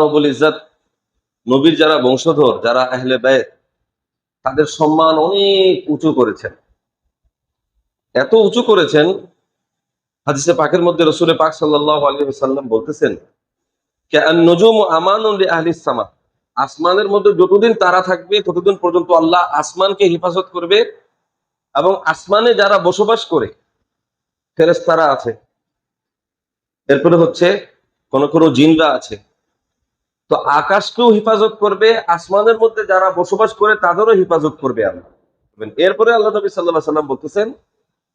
রবুল ইজাত নবীর যারা বংশধর, যারা আহলে ব্যয় তাদের সম্মান অনেক উঁচু করেছেন। এত উঁচু করেছেন, হাদিসে পাকের মধ্যে রসুলের পাক সাল্লাহ আলী সাল্লাম বলতেছেন নজুম আমান আহলি সামা? আসমানের মধ্যে যতদিন তারা থাকবে, ততদিন পর্যন্ত আল্লাহ আসমানকে হেফাজত করবে এবং আসমানে যারা বসবাস করে ফেরেস্তারা আছে। এরপরে হচ্ছে, কোন কোন জিনরা আছে তো আকাশকেও হেফাজত করবে, আসমানের মধ্যে যারা বসবাস করে তাদেরও হেফাজত করবে আল্লাহ। এরপরে আল্লাহ নবী সাল্লাহ সাল্লাম বলতেছেন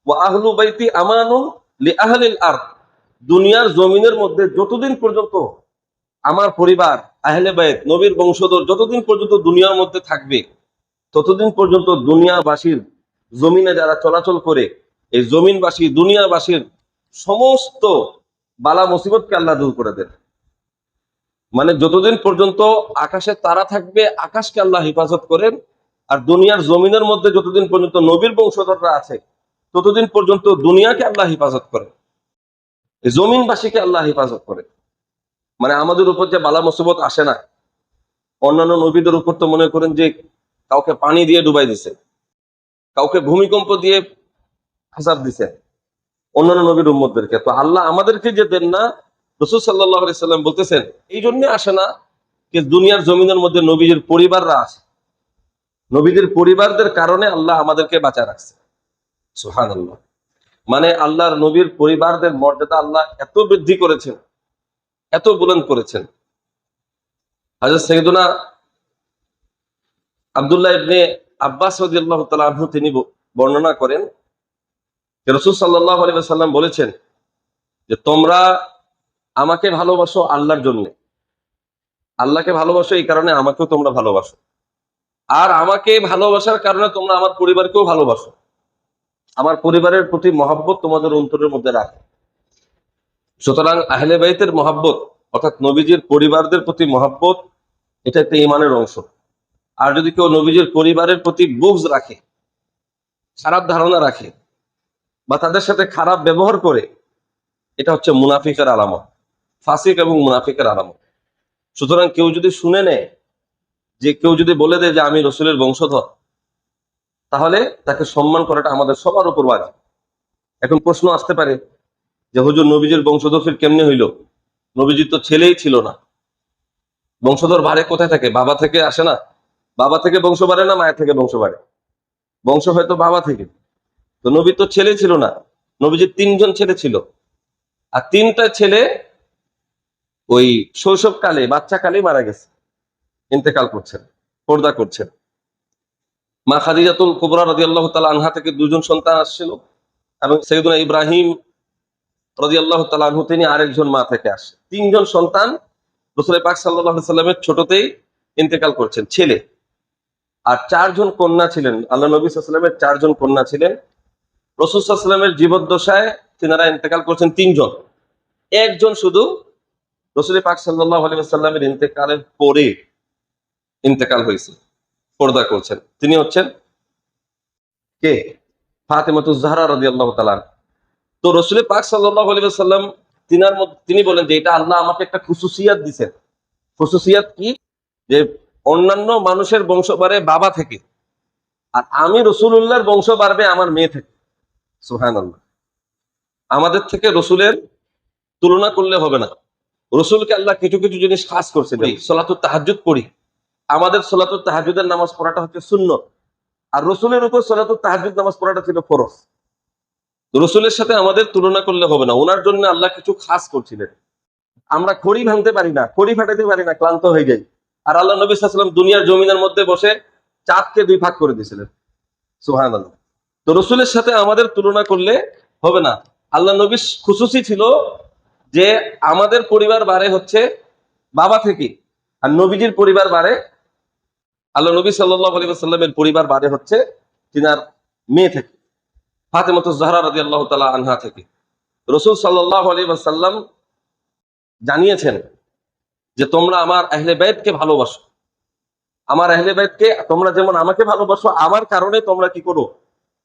ও আহলু বাইতি আমানুন লি আহলিল আর দুনিয়ার জমিনের মধ্যে যতদিন পর্যন্ত আমার পরিবার, আহলে বাইত, নবীর বংশধর যতদিন পর্যন্ত দুনিয়ার মধ্যে থাকবে, ততদিন পর্যন্ত দুনিয়াবাসীর জমিনে যারা চলাচল করে, এই জমিনবাসী, দুনিয়াবাসীর সমস্ত বালা মুসিবতকে আল্লাহ দূর করে দেন মানে যতদিন পর্যন্ত আকাশে তারা থাকবে, আকাশকে আল্লাহ হেফাজত করেন, আর দুনিয়ার জমিনের মধ্যে যতদিন পর্যন্ত নবীর বংশধররা আছে, ততদিন পর্যন্ত দুনিয়াকে আল্লাহ হেফাজত করে এই জমিনবাসীকে আল্লাহ হেফাজত করে মানে আমাদের উপর যে বালা মুসিবত আসে না, অন্যান্য নবীদের উপর তো মনে করেন যে কাউকে পানি দিয়ে ডুবাই দিছে, কাউকে ভূমিকম্প দিয়ে হাসাব দিছে, অন্যান্য নবীর উম্মতদেরকে। তো আল্লাহ আমাদেরকে যে দেন না রসুল সাল্লাহ সাল্লাম বলতেছেন এই জন্য আসে না যে দুনিয়ার জমিনের মধ্যে নবীদের পরিবাররা আছে। নবীদের পরিবারদের কারণে আল্লাহ আমাদেরকে বাঁচা রাখছে। সুহান আল্লাহ মানে আল্লাহর নবীর পরিবারদের মর্যাদা আল্লাহ এত বৃদ্ধি করেছেন, এত বুলন্দ করেছেন। হাজর সৈদুনা আবদুল্লাহ ইবনে আব্বাস রাদিয়াল্লাহু তাআলা তিনি বর্ণনা করেন রাসূল সাল্লাল্লাহু আলাইহি ওয়াসাল্লাম বলেছেন যে তোমরা আমাকে ভালোবাসো আল্লাহর জন্য। আল্লাহকে ভালোবাসো এই কারণে আমাকেও তোমরা ভালোবাসো। আর আমাকে ভালোবাসার কারণে তোমরা আমার পরিবারকেও ভালোবাসো। আমার পরিবারের প্রতি মহাব্বত তোমাদের অন্তরের মধ্যে রাখো। সুতরাং আহলে বাইতের মহাব্বত, অর্থাৎ নবীজির পরিবারদের প্রতি মহাব্বত, এটা একটা ইমানের অংশ। আর যদি কেউ নবীজির পরিবারের প্রতি বুঝ রাখে, খারাপ ধারণা রাখে, বা তাদের সাথে খারাপ ব্যবহার করে, এটা হচ্ছে মুনাফিকের আলামত। ফাসিক এবং মুনাফিকের আলামত সুতরাং কেউ যদি শুনে নেয় যে, কেউ যদি বলে দেয় যে, আমি রসুলের বংশধর, তাহলে তাকে সম্মান করাটা আমাদের সবার উপর বাজে এখন প্রশ্ন আসতে পারে যে, হুজুর নবীজির বংশধর কেমনে হইল? নবীজির তো ছেলেই ছিল না। বংশধর বাড়ে কোথায় থাকে? বাবা থেকে আসে না? বাবা থেকে বংশ বাড়ে না মায়ের থেকে বংশ বাড়ে? বংশ হয়তো বাবা থেকে। তো নবীর তো ছেলে ছিল না। নবীজির তিনজন ছেলে ছিল। আর তিনটা ছেলে ওই শৈশবকালে, বাচ্চাকালেই মারা গেছে। ইন্তেকাল করছেন, পর্দা করছেন। মা খাদিজাতুল কুবরা রাজি আল্লাহ তালা আনহা থেকে দুজন সন্তান আসছিল এবং সৈয়দুনা ইব্রাহিম রাজি আল্লাহ তালা আনহু, তিনি আরেকজন মা থেকে আসে তিনজন সন্তান রসুল পাক সাল্লাহ সাল্লামের ছোটতেই ইন্তেকাল করছেন, ছেলে। আর চারজন কন্যা ছিলেন আল্লাহ নবী সাল্লামের চারজন কন্যা ছিলেন। রসুল সাল্লামের জীবদ্দশায় তিনারা ইন্তেকাল করছেন তিনজন। একজন শুধু রসুল পাক সাল্লাহ ইন্তেকালের পরে ইন্তেকাল হয়েছে, পর্দা করছেন। তিনি হচ্ছেন কে? ফাতেমাতুজ জাহরা রাদিয়াল্লাহু তাআলা তো রসুল পাক আলাইহি তিনার মধ্যে, তিনি বলেন যে এটা আল্লাহ আমাকে একটা খুসুসিয়াত দিছেন। খুসুসিয়াত কি? যে অন্যান্য মানুষের বংশ বাড়ে বাবা থেকে, আর আমি রসুলুল্লাহর বংশ বাড়বে আমার মেয়ে থেকে। সুবহানাল্লাহ। আমাদের থেকে রসুলের তুলনা করলে হবে না। রসুলকে আল্লাহ কিছু কিছু জিনিস খাস করছে সলাতুল তাহাজ্জুদ পড়ি। আমাদের সলাতুল তাহাজুদের নামাজ পড়াটা হচ্ছে শূন্য আর রসুলের উপর সলাতুল তাহাজুদ নামাজ পড়াটা ছিল ফরজ। রসুলের সাথে আমাদের তুলনা করলে হবে না। ওনার জন্য আল্লাহ কিছু খাস করছিলেন। আমরা খড়ি ভাঙতে পারি না খড়ি ফাটাতে পারি না ক্লান্ত হয়ে যাই। আর আল্লাহ নবী সাল্লাম দুনিয়ার জমিনের মধ্যে বসে চাঁদকে দুই ভাগ করে দিয়েছিলেন। সুহান আল্লাহ তো রসুলের সাথে আমাদের তুলনা করলে হবে না। আল্লাহ নবী খুশুসি ছিল যে আমাদের পরিবার বাড়ে হচ্ছে বাবা থেকে আর নবীজির পরিবার বাড়ে আল্লাহ নবী সাল্লাহ আলী সাল্লামের পরিবার বাড়ে হচ্ছে তিনার মেয়ে থেকে ফাতেমত জাহরা রাজি আল্লাহ তালা আনহা থেকে। রসুল সাল্লাহ জানিয়েছেন যে তোমরা আমার আহলে বাইতকে ভালোবাসো। আমার আহলে বাইতকে তোমরা যেমন আমাকে ভালোবাসো, আমার কারণে তোমরা কি করো?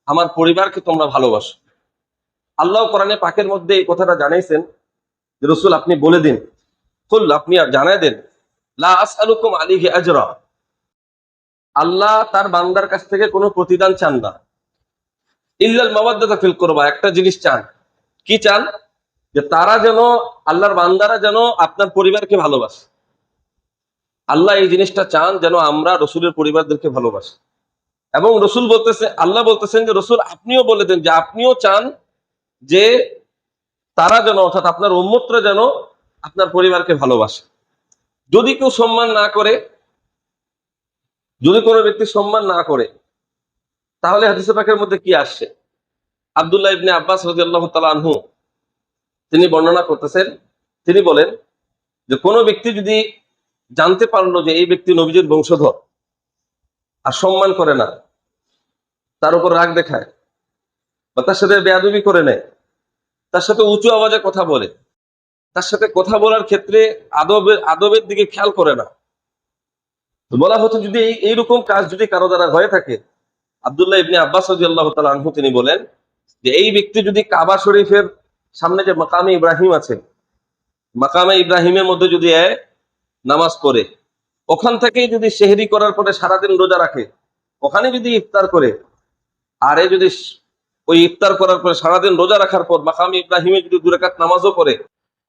আমার পরিবারকে তোমরা ভালোবাসো। আল্লাহ কোরআনে পাকের মধ্যে এই কথাটা জানাইছেন যে রসুল আপনি বলে দিন। কুল, আপনি জানাই দেন। লা আসআলুকুম আলাইহি আজরা। আল্লাহ তার বান্দার কাছ থেকে কোনো প্রতিদান চান না। ইল্লাল মাওয়াদ্দাতা ফিল কুরবা, একটা জিনিস চান। কি চান? যে তারা যেন, আল্লাহর বান্দারা যেন আপনার পরিবারকে ভালোবাসে। আল্লাহ এই জিনিসটা চান যেন আমরা রসুলের পরিবারদেরকে ভালোবাসি। এবং রসুল বলতেছে, আল্লাহ বলতেছেন যে রসুল আপনিও বলে দেন যে আপনিও চান যে তারা যেন, অর্থাৎ আপনার উম্মতরা যেন আপনার পরিবারকে ভালোবাসে। যদি কেউ সম্মান না করে, যদি কোনো ব্যক্তি সম্মান না করে, তাহলে হাদিসে পাকের মধ্যে কি আসছে? আব্দুল্লাহ ইবনে আব্বাস রাদিয়াল্লাহু তাআলা আনহু, তিনি বর্ণনা করতেছেন, তিনি বলেন যে কোনো ব্যক্তি যদি জানতে পারল যে এই ব্যক্তি নবীজির বংশধর আর সম্মান করে না, তার উপর রাগ দেখায় বা তার সাথে বেয়াদবি করে নেয় তার সাথে উঁচু আওয়াজে কথা বলে। তার সাথে কথা বলার ক্ষেত্রে আদবের আদবের দিকে খেয়াল করে না। বলা হচ্ছে যদি এই, এইরকম কাজ যদি কারও দ্বারা হয়ে থাকে, আব্দুল্লাহ ইবনে আব্বাস আল্লাহ আনহু তিনি বলেন যে এই ব্যক্তি যদি কাবা শরীফের সামনে যে মাকামে ইব্রাহিম আছে, মাকামে ইব্রাহিমের মধ্যে যদি নামাজ পড়ে, ওখান থেকেই যদি সেহরি করার পরে সারাদিন রোজা রাখে, ওখানে যদি ইফতার করে, আরে যদি ওই ইফতার করার পরে সারাদিন রোজা রাখার পর মাকামে ইব্রাহিমে যদি দুরাকাত নামাজও পড়ে,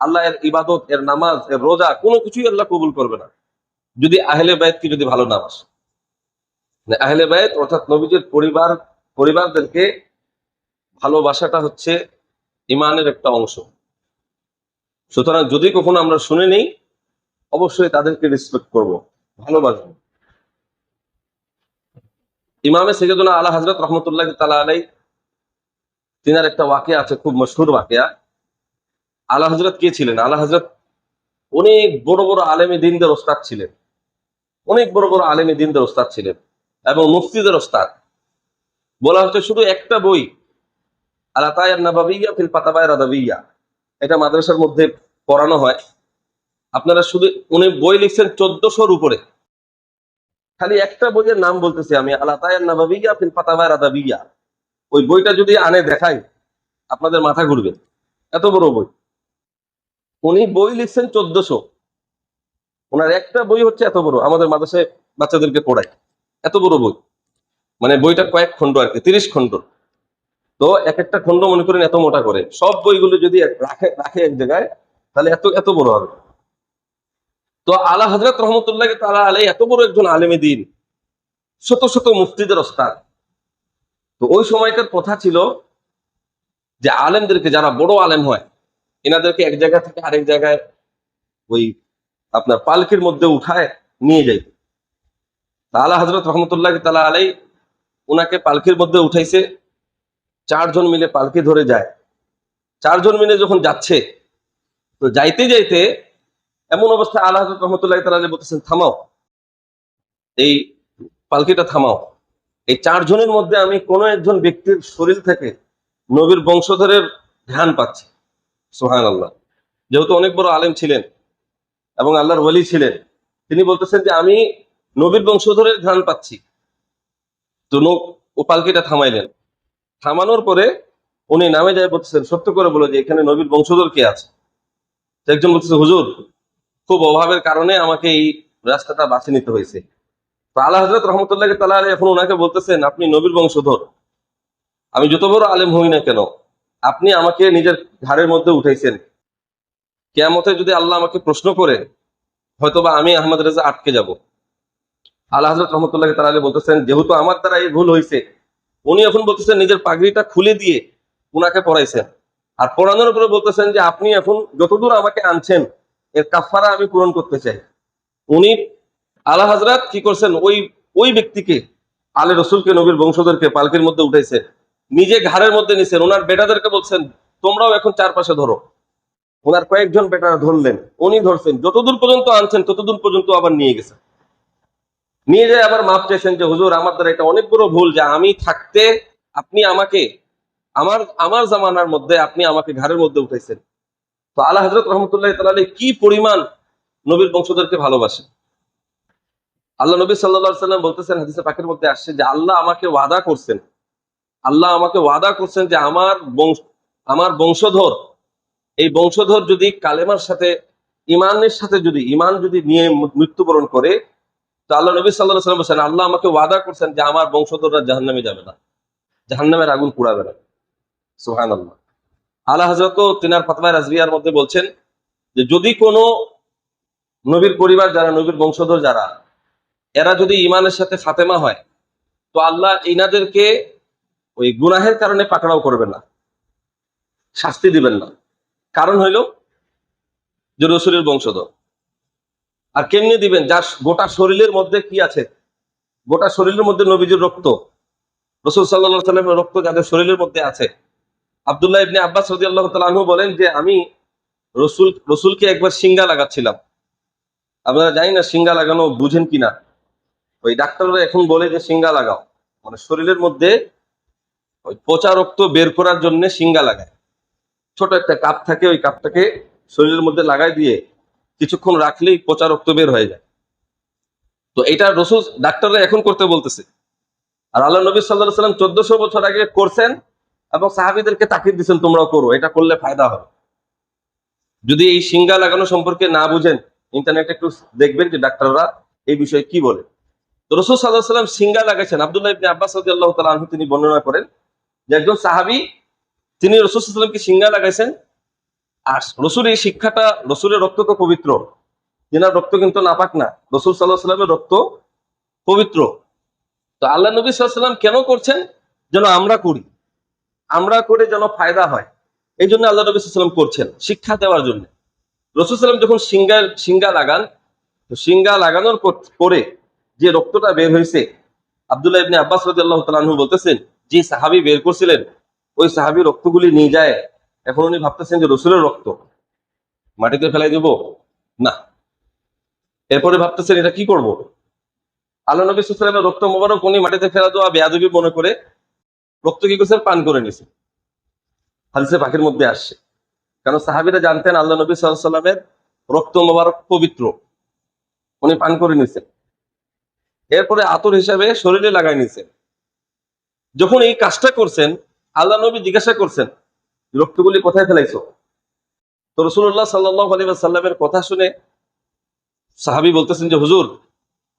আল্লাহ এর ইবাদত, এর নামাজ, এর রোজা, কোনো কিছুই আল্লাহ কবুল করবে না। যদি আহলে বায়তকে যদি ভালো না বাসে। মানে আহলে বায়ত অর্থাৎ নবীজের পরিবার, পরিবারদেরকে ভালোবাসাটা হচ্ছে ইমানের একটা অংশ। সুতরাং যদি কখনো আমরা শুনে নেই, অবশ্যই তাদেরকে রেসপেক্ট করব, ভালোবাসবো। ইমামে সৈয়দুনা আলা হজরত রহমতুল্লাহ তালা আলাই তিনার একটা ওয়াকিয়া আছে, খুব মশহুর ওয়াকিয়া। আলা হজরত কে ছিলেন? আলা হজরত অনেক বড় বড় আলেমী দিনদের ওস্তাদ ছিলেন। অনেক বড় বড় আলেমী দিনদের ওস্তাদ ছিলেন এবং মুফতিদের ওস্তাদ। বলা হচ্ছে শুধু একটা বই, আলা তায়ার নাবাবিয়া ফিল পাতাবায় রাদাবিয়া এটা মাদ্রাসার মধ্যে পড়ানো হয়। আপনারা শুধু, উনি বই লিখছেন চোদ্দশোর উপরে। খালি একটা বইয়ের নাম বলতেছি আমি, আলা তায়ার নাবাবিয়া ফিল পাতাবায় রাদাবিয়া ওই বইটা যদি আনে দেখাই আপনাদের মাথা ঘুরবে। এত বড় বই। উনি বই লিখছেন চোদ্দশো। ওনার একটা বই হচ্ছে এত বড়, আমাদের মাদ্রাসায় বাচ্চাদেরকে পড়ায়। এত বড় বই। মানে বইটা কয়েক খণ্ড আর কি, তিরিশ খণ্ড। তো এক একটা খণ্ড মনে করেন এত মোটা করে। সব বইগুলো যদি রাখে রাখে এক জায়গায়, তাহলে এত এত বড় হবে। তো আলা হজরত রহমতুল্লাহ তালা আলাই এত বড় একজন আলেমে দিন। শত শত মুফতিদের ওস্তাদ। তো ওই সময়কার কথা ছিল যে আলেমদেরকে, যারা বড় আলেম হয়, এনাদেরকে এক জায়গা থেকে আরেক জায়গায় ওই আপনার পালকির মধ্যে উঠায় নিয়ে যাইত। আলা হজরত রহমতুল্লাহ তালা আলাই ওনাকে পালকির মধ্যে উঠাইছে। চারজন মিলে পালকি ধরে যায়। চারজন মিলে যখন যাচ্ছে, তো যাইতে যাইতে এমন অবস্থায় আল্লাহ রহমতুল্লাহ তালা বলতেছেন, থামাও। এই পালকিটা থামাও। এই চারজনের মধ্যে আমি কোনো একজন ব্যক্তির শরীর থেকে নবীর বংশধরের ধ্যান পাচ্ছি। সোহান আল্লাহ যেহেতু অনেক বড় আলেম ছিলেন এবং আল্লাহর ওলি ছিলেন, তিনি বলতেছেন যে আমি নবীর বংশধরের ধ্যান পাচ্ছি। তো ও পালকিটা থামাইলেন। থামানোর পরে উনি নামে যায় বলতেছেন, সত্য করে বলে যে এখানে নবীর বংশধর কে আছে? একজন বলতেছে, হুজুর, খুব অভাবের কারণে আমাকে এই রাস্তাটা বাছে নিতে হয়েছে। আল্লাহ হজরত রহমতুল্লাহ তালা এখন ওনাকে বলতেছেন, আপনি নবীর বংশধর। আমি যত বড় আলেম হই না কেন, আপনি আমাকে নিজের ঘাড়ের মধ্যে উঠাইছেন। কেয়ামতে যদি আল্লাহ আমাকে প্রশ্ন করে, হয়তোবা আমি আহমদ রেজা আটকে যাব। আল্লাহ হজরত রহমতুল্লাহ তালা বলতেছেন, যেহেতু আমার দ্বারা এই ভুল হয়েছে উনি এখন বলতেছেন নিজের পাগড়িটা খুলে দিয়ে উনাকে পড়াইছেন। আর পড়ানোর উপরে বলতেছেন যে, আপনি এখন যতদূর আমাকে আনছেন, এর কাফারা আমি পূরণ করতে চাই। উনি আলা হাজরাত কি করছেন? ওই ওই ব্যক্তিকে, আলে রসুলকে, নবীর বংশধরকে পালকির মধ্যে উঠাইছে। নিজে ঘাড়ের মধ্যে নিছেন। ওনার বেটাদেরকে বলছেন, তোমরাও এখন চারপাশে ধরো। ওনার কয়েকজন বেটা ধরলেন। উনি ধরছেন। যতদূর পর্যন্ত আনছেন, ততদূর পর্যন্ত আবার নিয়ে গেছেন নিয়ে যায় আবার মাপ চাইছেন যে, হুজুর, আমার দ্বারা এটা অনেক বড় ভুল যে আমি থাকতে আপনি আমাকে, আমার আমার জামানার মধ্যে আপনি আমাকে ঘাড়ের মধ্যে উঠাইছেন। তো আল্লাহ হজরত রহমতুল্লাহ তালা কি পরিমাণ নবীর বংশধরকে ভালোবাসে আল্লাহ নবী সাল্লা সাল্লাম বলতেছেন, হাদিসে পাকের মধ্যে আসছে যে আল্লাহ আমাকে ওয়াদা করছেন। আল্লাহ আমাকে ওয়াদা করছেন যে আমার বংশ, আমার বংশধর, এই বংশধর যদি কালেমার সাথে ইমানের সাথে যদি ইমান যদি নিয়ে মৃত্যুবরণ করে, তো আল্লাহ নবী সাল্লাহ সাল্লাম বলছেন, আল্লাহ আমাকে ওয়াদা করছেন যে আমার বংশধররা জাহান্নামে যাবে না। জাহান্নামের আগুন পুড়াবে না। সুহান আল্লাহ আল্লাহ হজরত তিনার ফাতমায় রাজবিয়ার মধ্যে বলছেন যে যদি কোনো নবীর পরিবার যারা, নবীর বংশধর যারা এরা যদি ইমানের সাথে ফাতেমা হয়, তো আল্লাহ ইনাদেরকে ওই গুনাহের কারণে পাকড়াও করবেন না, শাস্তি দিবেন না। কারণ হইল যে রসুলের বংশধর। আর কেমনি দিবেন? যার গোটা শরীরের মধ্যে কি আছে? গোটা শরীরের মধ্যে নবীজির রক্ত। রসুল সাল্লা সাল্লামের রক্ত যাদের শরীরের মধ্যে আছে। আবদুল্লাহ ইবনে আব্বাস রদি আল্লাহ তালু বলেন যে, আমি রসুল, রসুলকে একবার সিঙ্গা লাগাচ্ছিলাম। আপনারা জানি না সিঙ্গা লাগানো বুঝেন কিনা। ওই ডাক্তাররা এখন বলে যে সিঙ্গা লাগাও। মানে শরীরের মধ্যে ওই পচা রক্ত বের করার জন্য সিঙ্গা লাগায়। ছোট একটা কাপ থাকে, ওই কাপটাকে শরীরের মধ্যে লাগাই দিয়ে কিছুক্ষণ রাখলেই পচা রক্ত বের হয়ে যায়। তো এটা রসুল ডাক্তাররা এখন করতে বলতেছে। আর আল্লাহ নবী সাল্লাহ সাল্লাম চোদ্দশো বছর আগে করছেন এবং সাহাবিদেরকে তাকিদ দিচ্ছেন তোমরাও করো, এটা করলে ফায়দা হবে। যদি এই সিঙ্গা লাগানো সম্পর্কে না বুঝেন, ইন্টারনেটে একটু দেখবেন যে ডাক্তাররা এই বিষয়ে কি বলে। তো রসুল সাল্লাহ সাল্লাম সিঙ্গা লাগাইছেন। আব্দুল্লাহ ইবনে আব্বাস রাদি আল্লাহ তালা তিনি বর্ণনা করেন যে একজন সাহাবি, তিনি রসুল সাল্লামকে সিঙ্গা লাগাইছেন। আর রসুল এই শিক্ষাটা, রসুলের রক্ত তো পবিত্র। তিনার রক্ত কিন্তু নাপাক না। রসুল সাল্লাহ সাল্লামের রক্ত পবিত্র। তো আল্লাহ নবী সাল্লাম কেন করছেন? যেন আমরা করি। আমরা করে যেন ফায়দা হয়। এই জন্য আল্লাহ নবী সাল্লাম করছেন শিক্ষা দেওয়ার জন্য। রসুল সাল্লাম যখন সিঙ্গা সিঙ্গা লাগান, তো সিঙ্গা লাগানোর পরে যে রক্তটা বের হয়েছে, আব্দুল্লাহ ইবনে আব্বাস রাজি আল্লাহ তালু বলতেছেন, যে সাহাবি বের করছিলেন, ওই সাহাবি রক্তগুলি নিয়ে যায়। এখন উনি ভাবতেছেন যে রসুলের রক্ত মাটিতে ফেলাই দেব? না। এরপরে ভাবতেছেন এটা কি করব? আল্লাহ নবী সাল্লামের রক্ত মোবারক উনি মাটিতে ফেলা দেওয়া বেয়াদবি মনে করে রক্ত কি করছেন পান করে নিছে। হাদিসে পাখির মধ্যে আসছে। কারণ সাহাবিরা জানতেন আল্লাহ নবী সাল্লামের রক্ত মোবারক পবিত্র। উনি পান করে নিছেন। এরপরে আতর হিসাবে শরীরে লাগাই নিছেন। যখন এই কাজটা করছেন, আল্লাহ নবী জিজ্ঞাসা করছেন, রক্তগুলি কোথায় ফেলাইছো? তো রসুল্লাহ সাল্লাহ সাল্লামের কথা শুনে সাহাবি বলতেছেন যে, হুজুর,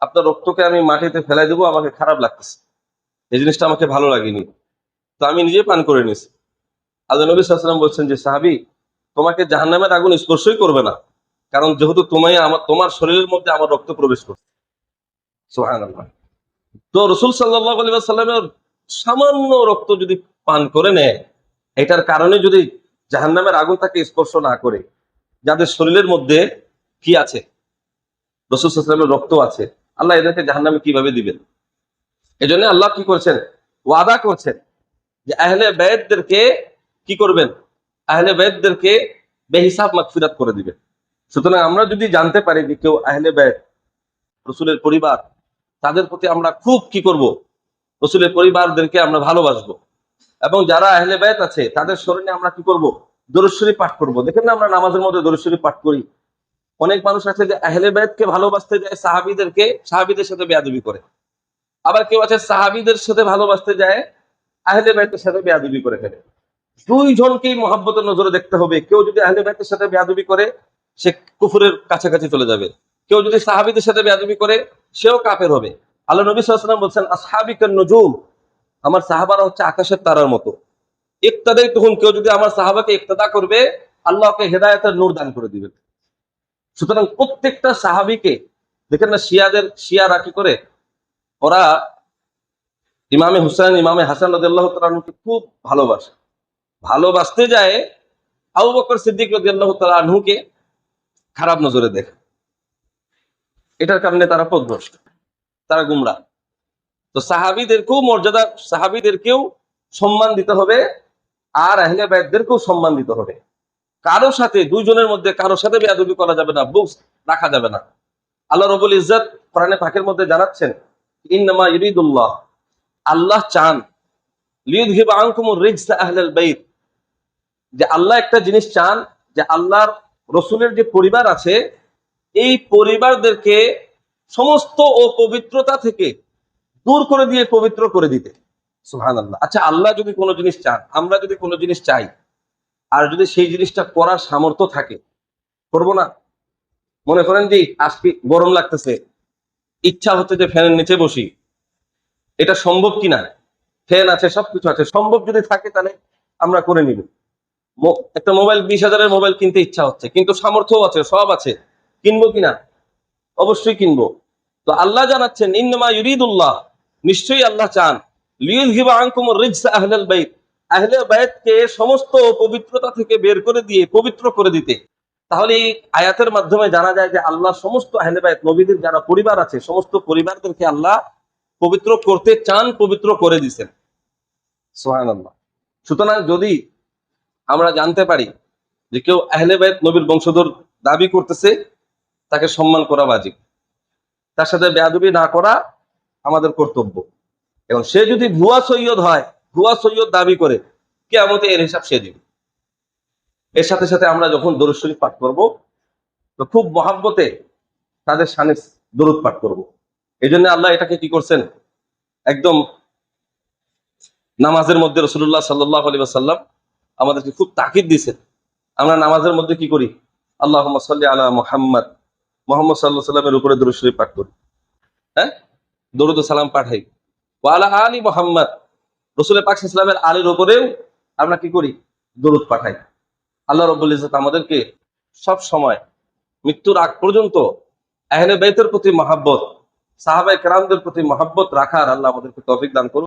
আপনার রক্তকে আমি মাটিতে ফেলাই দেবো, আমাকে খারাপ লাগতেছে। এই জিনিসটা আমাকে ভালো লাগেনি। তো আমি নিজে পান করে নিছি আল্লাহ নবী সাল্লাম বলছেন যে, সাহাবি, তোমাকে জাহান্নামের আগুন স্পর্শই করবে না। কারণ যেহেতু তোমায় আমার, তোমার শরীরের মধ্যে আমার রক্ত প্রবেশ করছে। তো রসুল সাল্লাহ সাল্লামের সামান্য রক্ত যদি পান করে নেয়, এটার কারণে যদি জাহান্নামের আগুন তাকে স্পর্শ না করে, যাদের শরীরের মধ্যে কি আছে? রসুল সাল্লামের রক্ত আছে, আল্লাহ এদেরকে জাহান্নামে কীভাবে দিবেন? এই জন্য আল্লাহ কি করছেন? ওয়াদা করছেন যে আহলে বেদদেরকে কি করবেন? আহলে বেদদেরকে বেহিসাব মাগফিরাত করে দিবেন। সুতরাং আমরা যদি জানতে পারি যে কেউ আহলে বেদ রসুলের পরিবার তাদের প্রতি আমরা খুব কি করব? রসুলের পরিবারদেরকে আমরা ভালোবাসবো। এবং যারা আহলে বেত আছে, তাদের স্মরণে আমরা কি করব? দরশ্বরী পাঠ করব। দেখেন না আমরা নামাজের মধ্যে দরশ্বরী পাঠ করি। অনেক মানুষ আছে যে আহলে বেতকে ভালোবাসতে যায়, সাহাবিদেরকে, সাহাবিদের সাথে বেয়াদবি করে। আবার কেউ আছে সাহাবিদের সাথে ভালোবাসতে যায়, আহলে বেতের সাথে বেয়াদবি করে ফেলে। দুই জনকেই মহাব্বতের নজরে দেখতে হবে। কেউ যদি আহলে বেতের সাথে বেয়াদবি করে, সে কুফুরের কাছাকাছি চলে যাবে। কেউ যদি সাহাবিদের সাথে বেয়াদবি করে সেও কাফের হবে। আল্লাহ নবী সাল্লাম বলছেন আসহাবিকার নজুম আমার সাহাবারা হচ্ছে আকাশের তারার মতো। ইকতাদাই তখন কেউ যদি আমার সাহাবাকে ইকতাদা করবে, আল্লাহকে হেদায়তের নূর দান করে দিবেন সুতরাং প্রত্যেকটা সাহাবিকে, দেখেন না, শিয়াদের, শিয়ারা কি করে? ওরা ইমামে হুসাইন, ইমামে হাসান রাদিয়াল্লাহু তাআলাকে খুব ভালোবাসে। ভালোবাসতে যায় আবু বকর সিদ্দিক রাদিয়াল্লাহু তাআলা আনহুকে, খারাপ নজরে দেখে। এটার কারণে তারা পথভ্রষ্ট তারা গুমরা তো সাহাবিদেরকেও মর্যাদা, সাহাবিদেরকেও সম্মান দিতে হবে আর আহলে বাইতদেরকেও সম্মান দিতে হবে। কারও সাথে, দুইজনের মধ্যে কারও সাথে বেয়াদবি করা যাবে না বুকস রাখা যাবে না। আল্লাহ রবুল ইজ্জত কোরআনে পাকের মধ্যে জানাচ্ছেন, ইন্নামা ইরিদুল্লাহ আল্লাহ চান যে আল্লাহ একটা জিনিস চান, যে আল্লাহর রসুলের যে পরিবার আছে এই পরিবারদেরকে সমস্ত অপবিত্রতা থেকে দূর করে দিয়ে পবিত্র করে দিতে। সুহান আল্লাহ আচ্ছা আল্লাহ যদি কোনো জিনিস চান, আমরা যদি কোনো জিনিস চাই, আর যদি সেই জিনিসটা করার সামর্থ্য থাকে, করব না? মনে করেন যে আজকে গরম লাগতেছে, ইচ্ছা হচ্ছে যে ফ্যানের নিচে বসি, এটা সম্ভব কিনা? ফ্যান আছে, সবকিছু আছে, সম্ভব যদি থাকে তাহলে আমরা করে নিব। একটা মোবাইল, বিশ হাজারের মোবাইল কিনতে ইচ্ছা হচ্ছে, কিন্তু সামর্থ্য আছে, সব আছে। কিনবো কিনা? অবশ্যই কিনবো। তো আল্লাহ জানাচ্ছেন, ইন্নমা ইউরিদুল্লাহ। নিশ্চয়ই আল্লাহ চান। সমস্ত পবিত্রতা থেকে বের করে দিয়ে, পবিত্র করে দিতে। তাহলে এই আয়াতের মাধ্যমে জানা যায় যে আল্লাহ সমস্ত আহলে বাইত, নবীদের যারা পরিবার আছে, সমস্ত পরিবারদেরকে আল্লাহ পবিত্র করতে চান, পবিত্র করে দিছেন। সুবহানাল্লাহ। সুতরাং যদি আমরা জানতে পারি যে কেউ আহলে বাইত নবীর বংশধর দাবি করতেছে তাকে সম্মান করা বাজিব তার সাথে বেয়াদবি না করা আমাদের কর্তব্য। এবং সে যদি ভুয়া সৈয়দ হয়, ভুয়া সৈয়দ দাবি করে কে আমাদের এর হিসাব সে দিবে। এর সাথে সাথে আমরা যখন দরুদ শরীফ পাঠ করব, তো খুব মহাব্বতে তাদের সানে দরুদ পাঠ করব। এই জন্য আল্লাহ এটাকে কি করছেন? একদম নামাজের মধ্যে রসুল্লাহ সাল্লাহ আলী সাল্লাম আমাদেরকে খুব তাকিদ দিছেন আমরা নামাজের মধ্যে কি করি? আল্লাহ সাল্লি আলা মোহাম্মদ মোহাম্মদ সাল্লাহ সাল্লামের উপরে দরুদ শরীফ পাঠ করি। হ্যাঁ? দরুদ সালাম পাঠাই। ওয়ালা আলী মোহাম্মদ। রসুল পাক ইসলামের আলীর উপরেও আমরা কি করি? দরুদ পাঠাই। আল্লাহ রব্বুল ইজ্জত আমাদেরকে সব সময় মৃত্যুর আগ পর্যন্ত আহলে বেতের প্রতি মহাব্বত সাহাবাই কেরামদের প্রতি মহাব্বত রাখার আল্লাহ আমাদেরকে তৌফিক দান করুন